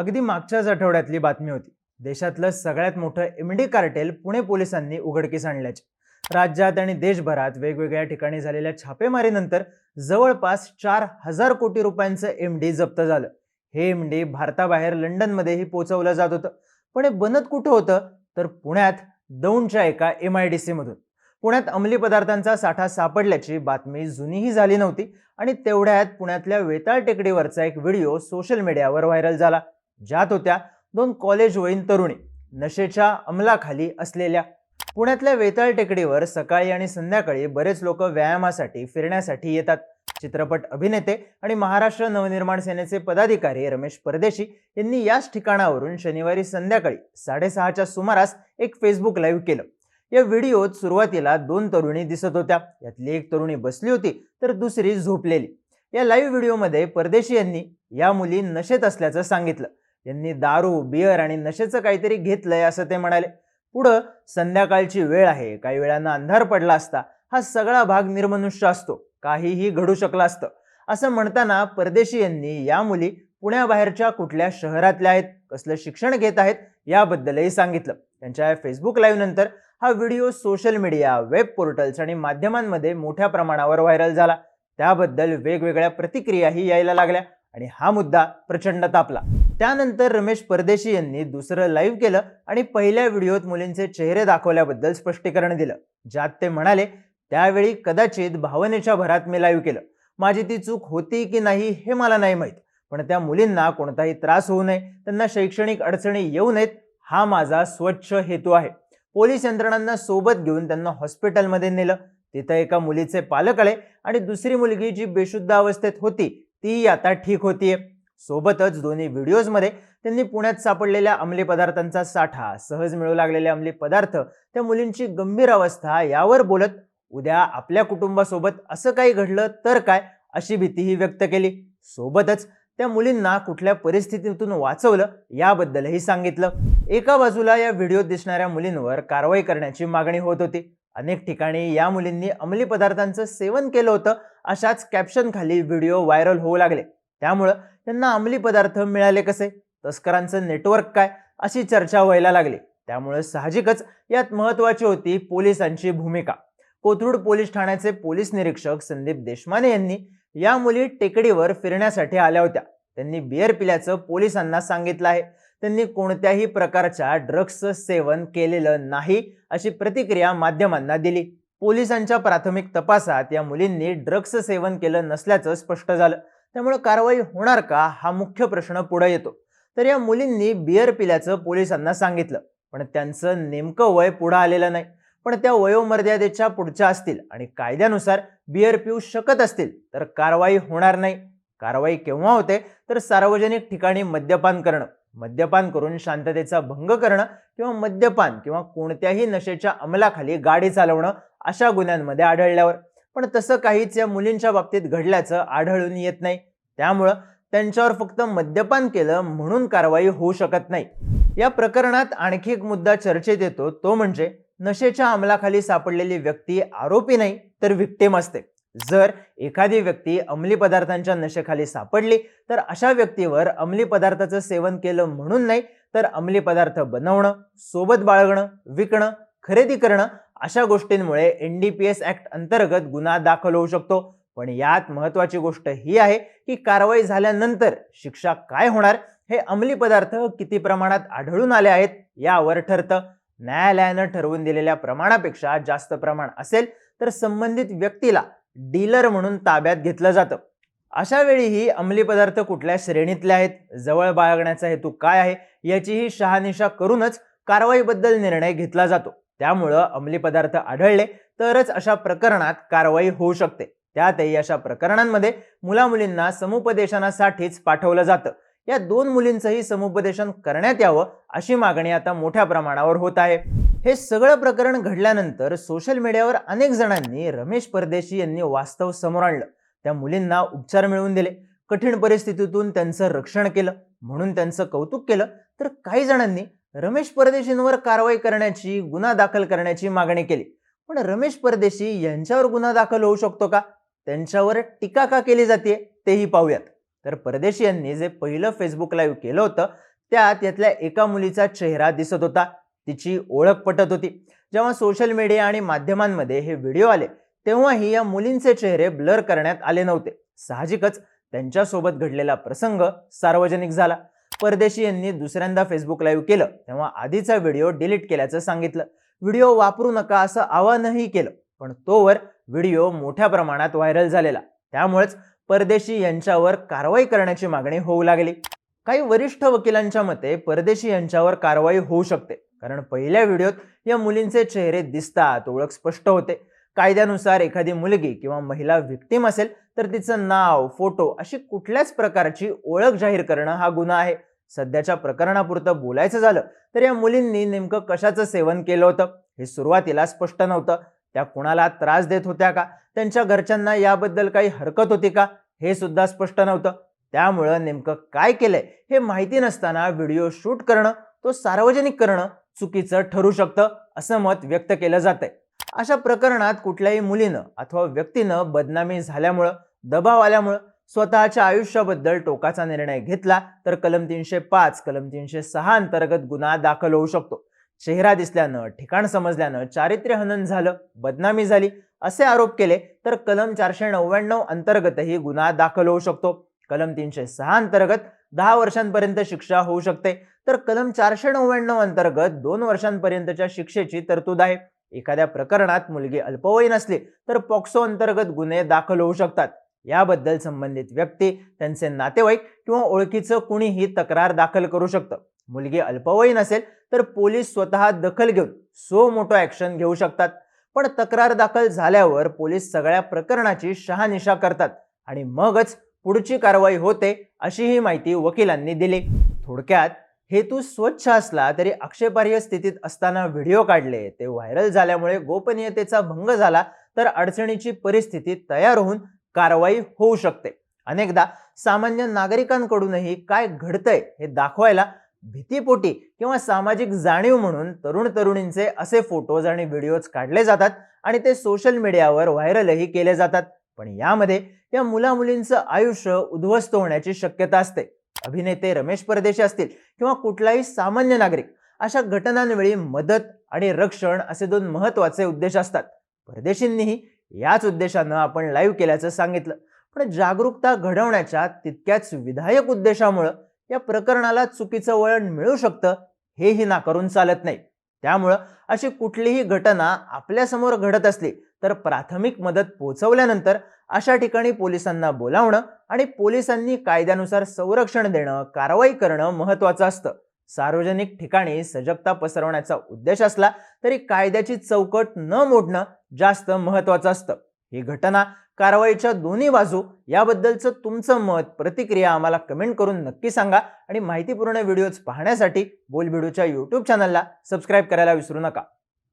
अगदी मागच्याच आठवड्यातली बातमी होती. देशातलं सगळ्यात मोठं एमडी कार्टेल पुणे पोलिसांनी उघडकीस आणल्याचे. राज्यात आणि देशभरात वेगवेगळ्या ठिकाणी झालेल्या छापेमारीनंतर जवळपास चार हजार कोटी रुपयांचं एमडी जप्त झालं. हे एमडी भारताबाहेर लंडनमध्येही पोहोचवलं जात होतं. पण हे बनत कुठं होतं? तर पुण्यात दौंडच्या एका एम आय डी सीमधून पुण्यात अंमली पदार्थांचा साठा सापडल्याची बातमी जुनीही झाली नव्हती आणि तेवढ्यात पुण्यातल्या वेताळ टेकडीवरचा एक व्हिडिओ सोशल मीडियावर व्हायरल झाला. ज्यात होत्या दोन कॉलेजवयीन तरुणी नशेच्या अंमलाखाली असलेल्या. पुण्यातल्या वेताळ टेकडीवर सकाळी आणि संध्याकाळी बरेच लोक व्यायामासाठी फिरण्यासाठी येतात. चित्रपट अभिनेते आणि महाराष्ट्र नवनिर्माण सेनेचे पदाधिकारी रमेश परदेशी यांनी याच ठिकाणावरून शनिवारी संध्याकाळी साडेसहाच्या सुमारास एक फेसबुक लाईव्ह केलं. या व्हिडिओत सुरुवातीला दोन तरुणी दिसत होत्या. यातली एक तरुणी बसली होती तर दुसरी झोपलेली. या लाईव्ह व्हिडिओमध्ये परदेशी यांनी या मुली नशेत असल्याचं सांगितलं. यांनी दारू बियर आणि नशेचं काहीतरी घेतलंय असं ते म्हणाले. पुढं संध्याकाळची वेळ आहे. काही वेळांना अंधार पडला असता हा सगळा भाग निर्मनुष्य असतो. काहीही घडू शकलं असतं. असं म्हणताना परदेशी यांनी या मुली पुण्याबाहेरच्या कुठल्या शहरातल्या आहेत कसलं शिक्षण घेत आहेत याबद्दलही सांगितलं. त्यांच्या फेसबुक लाईव्ह नंतर हा video social media web portals आणि माध्यमांमध्ये मोठ्या प्रमाणावर व्हायरल झाला. त्याबद्दल वेगवेगळ्या प्रतिक्रियाही यायला लागल्या आणि हा मुद्दा प्रचंड तापला. त्यानंतर रमेश परदेशी यांनी दुसरं लाईव्ह केलं आणि पहिल्या व्हिडिओत मुलींचे चेहरे दाखवल्याबद्दल स्पष्टीकरण दिलं. ज्यात ते म्हणाले त्यावेळी कदाचित भावनेच्या भरात मी लाईव्ह केलं. माझी ती चूक होती की नाही हे मला नाही माहीत. पण त्या मुलींना कोणताही त्रास होऊ नये त्यांना शैक्षणिक अडचणी येऊ नयेत हा माझा स्वच्छ हेतू आहे. पोलीस यंत्रणांना सोबत घेऊन त्यांना हॉस्पिटलमध्ये नेलं. तिथं एका मुलीचे पालक आले आणि दुसरी मुलगी जी बेशुद्ध अवस्थेत होती ती आता ठीक होतीये. सोबतच दोन्ही व्हिडिओजमध्ये त्यांनी पुण्यात सापडलेल्या अंमली पदार्थांचा साठा सहज मिळू लागलेले अंमली पदार्थ त्या मुलींची गंभीर अवस्था यावर बोलत उद्या आपल्या कुटुंबासोबत असं काही घडलं तर काय? अशी भीतीही व्यक्त केली. सोबतच त्या मुलींना कुठल्या परिस्थितीतून वाचवलं याबद्दलही सांगितलं. एका बाजूला या व्हिडिओत दिसणाऱ्या मुलींवर कारवाई करण्याची मागणी होत होती. अनेक ठिकाणी या मुलींनी अंमली पदार्थांचं सेवन केलं होतं अशाच कॅप्शन खाली व्हिडिओ व्हायरल होऊ लागले. त्यामुळं त्यांना अंमली पदार्थ मिळाले कसे? तस्करांचं नेटवर्क काय? अशी चर्चा व्हायला लागली. त्यामुळे साहजिकच यात महत्वाची होती पोलिसांची भूमिका. कोथरूड पोलीस ठाण्याचे पोलीस निरीक्षक संदीप देशमाने यांनी या मुली टेकडीवर फिरण्यासाठी आल्या होत्या. त्यांनी बिअर पिल्याचं पोलिसांना सांगितलं आहे. त्यांनी कोणत्याही प्रकारच्या ड्रग्सचं सेवन केलेलं नाही अशी प्रतिक्रिया माध्यमांना दिली. पोलिसांच्या प्राथमिक तपासात या मुलींनी ड्रग्स सेवन केलं नसल्याचं स्पष्ट झालं. त्यामुळे कारवाई होणार का हा मुख्य प्रश्न पुढे येतो. तर या मुलींनी बियर पिल्याचं पोलिसांना सांगितलं. पण त्यांचं नेमकं वय पुढं आलेलं नाही. पण त्या वयोमर्यादेच्या पुढच्या असतील आणि कायद्यानुसार बियर पिऊ शकत असतील तर कारवाई होणार नाही. कारवाई केव्हा होते? तर सार्वजनिक ठिकाणी मद्यपान करणं. मद्यपान करून शांततेचा भंग करणं किंवा मद्यपान किंवा कोणत्याही नशेच्या अंमलाखाली गाडी चालवणं अशा गुन्ह्यांमध्ये आढळल्यावर. पण तसं काहीच या मुलींच्या बाबतीत घडल्याचं आढळून येत नाही. त्यामुळं त्यांच्यावर फक्त मद्यपान केलं म्हणून कारवाई होऊ शकत नाही. या प्रकरणात आणखी एक मुद्दा चर्चेत येतो. तो म्हणजे नशेच्या अंमलाखाली सापडलेली व्यक्ती आरोपी नाही तर विक्टीम असते. जर एखादी व्यक्ती अंमली पदार्थांच्या नशेखाली सापडली तर अशा व्यक्तीवर अंमली पदार्थाचं सेवन केलं म्हणून नाही तर अंमली पदार्थ बनवणं सोबत बाळगणं विकणं खरेदी करणं अशा गोष्टींमुळे N D P S act अंतर्गत गुन्हा दाखल होऊ शकतो. पण यात महत्वाची गोष्ट ही आहे की कारवाई झाल्यानंतर शिक्षा काय होणार? हे अंमली पदार्थ किती प्रमाणात आढळून आले आहेत यावर ठरतं. न्यायालयानं ठरवून दिलेल्या प्रमाणापेक्षा जास्त प्रमाण असेल तर संबंधित व्यक्तीला डीलर म्हणून ताब्यात घेतलं जातं. अशा वेळीही अंमली पदार्थ कुठल्या श्रेणीतले आहेत? जवळ बाळगण्याचा हेतू काय आहे? याचीही शहानिशा करूनच कारवाईबद्दल निर्णय घेतला जातो. त्यामुळं अंमली पदार्थ आढळले तरच अशा प्रकरणात कारवाई होऊ शकते. त्यातही अशा प्रकरणांमध्ये मुलामुलींना समुपदेशनासाठीच पाठवलं जातं. या दोन मुलींचंही समुपदेशन करण्यात यावं अशी मागणी आता मोठ्या प्रमाणावर होत आहे. हे सगळं प्रकरण घडल्यानंतर सोशल मीडियावर अनेक जणांनी रमेश परदेशी यांनी वास्तव समोर आणलं. त्या मुलींना उपचार मिळवून दिले. कठीण परिस्थितीतून त्यांचं रक्षण केलं. म्हणून त्यांचं कौतुक केलं. तर काही जणांनी रमेश परदेशींवर कारवाई करण्याची गुन्हा दाखल करण्याची मागणी केली. पण रमेश परदेशी यांच्यावर गुन्हा दाखल होऊ शकतो का? त्यांच्यावर टीका का केली जाते तेही पाहूयात. तर परदेशी यांनी जे पहिलं फेसबुक लाईव्ह केलं होतं त्यात यातल्या एका मुलीचा चेहरा दिसत होता. तिची ओळख पटत होती. जेव्हा सोशल मीडिया आणि माध्यमांमध्ये हे व्हिडिओ आले तेव्हाही या मुलींचे चेहरे ब्लर करण्यात आले नव्हते. साहजिकच त्यांच्यासोबत घडलेला प्रसंग सार्वजनिक झाला. परदेशी यांनी दुसऱ्यांदा फेसबुक लाईव्ह केलं. तेव्हा आधीचा व्हिडिओ डिलीट केल्याचं सांगितलं. व्हिडिओ वापरू नका असं आवाहनही केलं. पण तोवर व्हिडिओ मोठ्या प्रमाणात व्हायरल झालेला. त्यामुळेच परदेशी यांच्यावर कारवाई करण्याची मागणी होऊ लागली. काही वरिष्ठ वकिलांच्या मते परदेशी यांच्यावर कारवाई होऊ शकते. कारण पहिल्या व्हिडिओत या मुलींचे चेहरे दिसतात ओळख स्पष्ट होते. कायद्यानुसार एखादी मुलगी किंवा महिला विक्टीम असेल तर तिचं नाव फोटो अशी कुठल्याच प्रकारची ओळख जाहीर करणं हा गुन्हा आहे. सध्याच्या प्रकरणापुरतं बोलायचं झालं तर या मुलींनी नेमकं कशाचं सेवन केलं होतं? हे सुरुवातीला स्पष्ट नव्हतं. त्या कुणाला त्रास देत होत्या का? त्यांच्या घरच्यांना याबद्दल काही हरकत होती का? हे सुद्धा स्पष्ट नव्हतं. त्यामुळं नेमकं काय केलंय हे माहिती नसताना व्हिडिओ शूट करणं तो सार्वजनिक करणं चुकीचं ठरू शकतं असं मत व्यक्त केलं जातंय. अशा प्रकरणात कुठल्याही मुलीनं अथवा व्यक्तीनं बदनामी झाल्यामुळं दबाव आल्यामुळं स्वतःच्या आयुष्याबद्दल टोकाचा निर्णय घेतला तर कलम तीनशे पाच कलम तीनशे सहा अंतर्गत गुन्हा दाखल होऊ शकतो. चेहरा दिसल्यानं ठिकाण समजल्यानं चारित्र्य हनन झालं बदनामी झाली असे आरोप केले तर कलम चारशे नव्याण्णव अंतर्गतही गुन्हा दाखल होऊ शकतो. कलम तीनशे सहा अंतर्गत दहा वर्षांपर्यंत शिक्षा होऊ शकते तर कलम चारशे नव्याण्णव अंतर्गत दोन वर्षांपर्यंतच्या शिक्षेची तरतूद आहे. एखाद्या प्रकरणात मुलगी अल्पवयीन असली तर पॉक्सो अंतर्गत गुन्हे दाखल होऊ शकतात. याबद्दल संबंधित व्यक्ती त्यांचे नातेवाईक किंवा ओळखीचं कुणीही तक्रार दाखल करू शकतं. मुलगी अल्पवयीन असेल तर पोलीस स्वतः दखल घेऊन सो मोठं ऍक्शन घेऊ शकतात. पण तक्रार दाखल झाल्यावर पोलीस सगळ्या प्रकरणाची शहानिशा करतात आणि मगच पुढची कारवाई होते अशी ही माहिती वकिलांनी दिली. थोडक्यात हेतू स्वच्छ असला तरी आक्षेपार्ह स्थितीत असताना व्हिडिओ काढले ते व्हायरल झाल्यामुळे गोपनीयतेचा भंग झाला तर अडचणीची परिस्थिती तयार होऊन कारवाई होऊ शकते. अनेकदा सामान्य नागरिकांकडूनही काय घडतंय हे दाखवायला भीतीपोटी किंवा सामाजिक जाणीव म्हणून तरुण तरुणींचे असे फोटोज आणि व्हिडिओज काढले जातात आणि ते सोशल मीडियावर व्हायरलही केले जातात. पण यामध्ये या मुला मुलींचं आयुष्य उद्ध्वस्त होण्याची शक्यता असते. अभिनेते रमेश परदेशी असतील किंवा कुठलाही सामान्य नागरिक अशा घटनांवेळी मदत आणि रक्षण असे दोन महत्त्वाचे उद्देश असतात. परदेशींनीही याच उद्देशानं आपण लाईव्ह केल्याचं सांगितलं. पण जागरूकता घडवण्याच्या तितक्याच विधायक उद्देशामुळं या प्रकरणाला चुकीचं वळण मिळू शकतं हेही नाकारून चालत नाही. त्यामुळं अशी कुठलीही घटना आपल्यासमोर घडत असली तर प्राथमिक मदत पोहोचवल्यानंतर अशा ठिकाणी पोलिसांना बोलावणं आणि पोलिसांनी कायद्यानुसार संरक्षण देणं कारवाई करणं महत्त्वाचं असतं. सार्वजनिक ठिकाणी सजगता पसरवण्याचा उद्देश असला तरी कायद्याची चौकट न मोडणं जास्त महत्वाचं असतं. ही घटना कारवाईच्या दोन्ही बाजू याबद्दलचं तुमचं मत प्रतिक्रिया आम्हाला कमेंट करून नक्की सांगा आणि माहितीपूर्ण व्हिडिओज पाहण्यासाठी बोलबिडूच्या यूट्यूब चॅनलला सबस्क्राईब करायला विसरू नका.